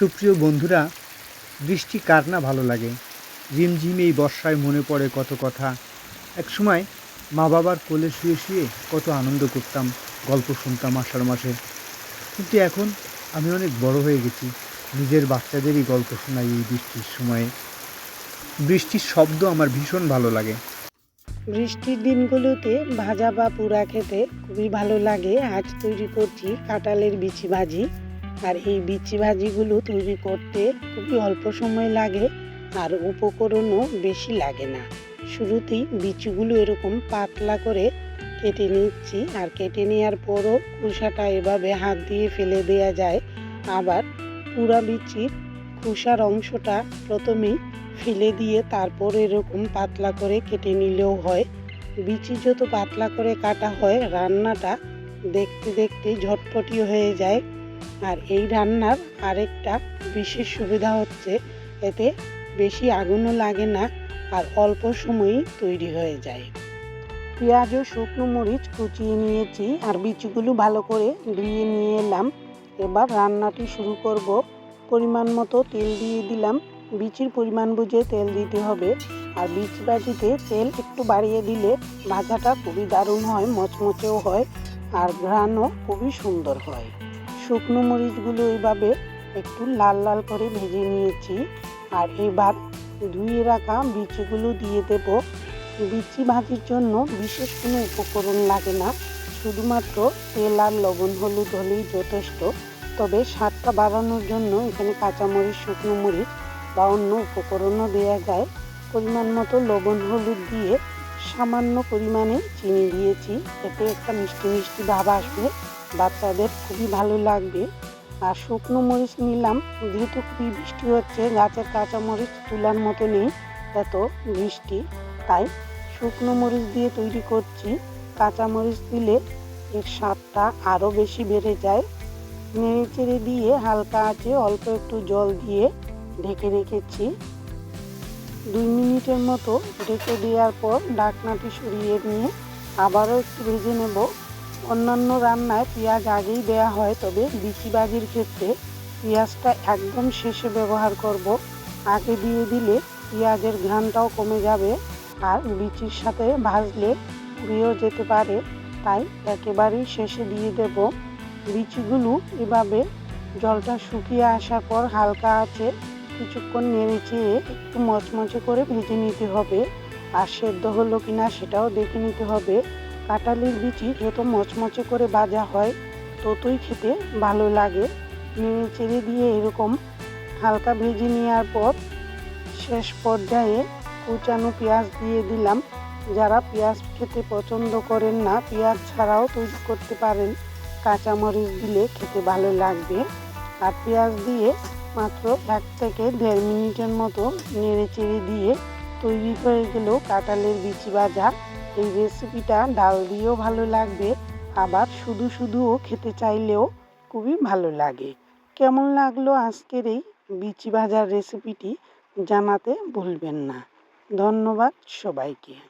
সুপ্রিয় বন্ধুরা বৃষ্টি কার না ভালো লাগে? ঝিমঝিম এই বর্ষায় মনে পড়ে কত কথা। একসময় মা বাবার কোলে শুয়ে শুয়ে কত আনন্দ করতাম, গল্প শুনতাম আষাঢ় মাসে কিন্তু এখন আমি অনেক বড় হয়ে গেছি, নিজের বাচ্চাদেরই গল্প শোনাই এই বৃষ্টির সময়ে। বৃষ্টির শব্দ আমার ভীষণ ভালো লাগে। বৃষ্টির দিনগুলোতে ভাজা বা পুরা খেতে খুবই ভালো লাগে। আজ তৈরি করছি কাঁঠালের বিচি ভাজি। আর এই বিচি ভাজিগুলো তৈরি করতে খুবই অল্প সময় লাগে আর উপকরণও বেশি লাগে না। শুরুতেই বিচিগুলো এরকম পাতলা করে কেটে নিচ্ছি আর কেটে নেওয়ার পরও খোসাটা এভাবে হাত দিয়ে ফেলে দেওয়া যায়। আবার পুরা বিচির খোসার অংশটা প্রথমেই ফেলে দিয়ে তারপর এরকম পাতলা করে কেটে নিলেও হয়। বিচি যত পাতলা করে কাটা হয়, রান্নাটা দেখতে দেখতে ঝটপটি হয়ে যায়। আর এই রান্নার আরেকটা বিশেষ সুবিধা হচ্ছে, এতে বেশি আগুনও লাগে না আর অল্প সময়েই তৈরি হয়ে যায়। পেঁয়াজ ও শুকনো মরিচ কুচিয়ে নিয়েছি আর বিচিগুলো ভালো করে ধুয়ে নিয়ে এলাম। এবার রান্নাটি শুরু করব। পরিমাণ মতো তেল দিয়ে দিলাম। বিচির পরিমাণ বুঝে তেল দিতে হবে। আর বিচ ভাজিতে তেল একটু বাড়িয়ে দিলে ভাজাটা খুবই দারুণ হয়, মচমচেও হয় আর ঘ্রাণও খুবই সুন্দর হয়। শুকনো মরিচগুলো এইভাবে একটু লাল লাল করে ভেজে নিয়েছি। আর এবার ধুয়ে রাখা বিচিগুলো দিয়ে দেব। বিচি ভাজির জন্য বিশেষ কোনো উপকরণ লাগে না। শুধুমাত্র তেল আর লবণ হলুদ হলেই যথেষ্ট। তবে স্বাদটা বাড়ানোর জন্য এখানে কাঁচামরিচ, শুকনো মরিচ বা অন্য উপকরণও দেওয়া যায়। পরিমাণ মতো লবণ হলুদ দিয়ে সামান্য পরিমাণে চিনি দিয়েছি। এতে একটা মিষ্টি মিষ্টি ভাব আসবে। বাচ্চাদের খুবই ভালো লাগবে। আর শুকনো মরিচ নিলাম, যেহেতু খুবই বৃষ্টি হচ্ছে, গাছের কাঁচা মরিচ তোলার মতো নেই এত বৃষ্টি। তাই শুকনো মরিচ দিয়ে তৈরি করছি। কাঁচা মরিচ দিলে এর স্বাদটা আরও বেশি বেড়ে যায়। নেড়ে চেড়ে দিয়ে হালকা আছে অল্প একটু জল দিয়ে ঢেকে রেখেছি। দুই মিনিটের মতো ঢেকে দেওয়ার পর ডাকনাটি সরিয়ে নিয়ে আবারও একটু ভেজে নেব। অন্যান্য রান্নায় পেঁয়াজ আগেই দেওয়া হয়, তবে বিচিবাজির ক্ষেত্রে পেঁয়াজটা একদম শেষে ব্যবহার করব। আগে দিয়ে দিলে পেঁয়াজের ঘ্রাণটাও কমে যাবে আর বিচির সাথে ভাজলে পুড়িয়েও যেতে পারে, তাই একেবারেই শেষে দিয়ে দেব। বিচিগুলো এভাবে জলটা শুকিয়ে আসার পর হালকা আছে কিছুক্ষণ নেড়ে চেয়ে একটু মচমচে করে ভেজে নিতে হবে। আর সেদ্ধ হলো কিনা সেটাও দেখে নিতে হবে। কাঁঠালের বিচি যত মচমচে করে ভাজা হয়, ততই খেতে ভালো লাগে। নেড়ে চেড়ে দিয়ে এরকম হালকা ভেজে নেওয়ার পর শেষ পর্যায়ে কুচানো পেঁয়াজ দিয়ে দিলাম। যারা পেঁয়াজ খেতে পছন্দ করেন না, পেঁয়াজ ছাড়াও তৈরি করতে পারেন। কাঁচামরিচ দিলে খেতে ভালো লাগবে। আর পেঁয়াজ দিয়ে মাত্র এক থেকে দেড় মিনিটের মতো নেড়ে চেড়ে দিয়ে তৈরি হয়ে গেল কাঁঠালের বিচি ভাজা। এই রেসিপিটা ডাল দিয়েও ভালো লাগবে, আবার শুধু শুধুও খেতে চাইলেও খুবই ভালো লাগে। কেমন লাগল আজকের এই বিচি ভাজার রেসিপিটি জানাতে ভুলবেন না। ধন্যবাদ সবাইকে।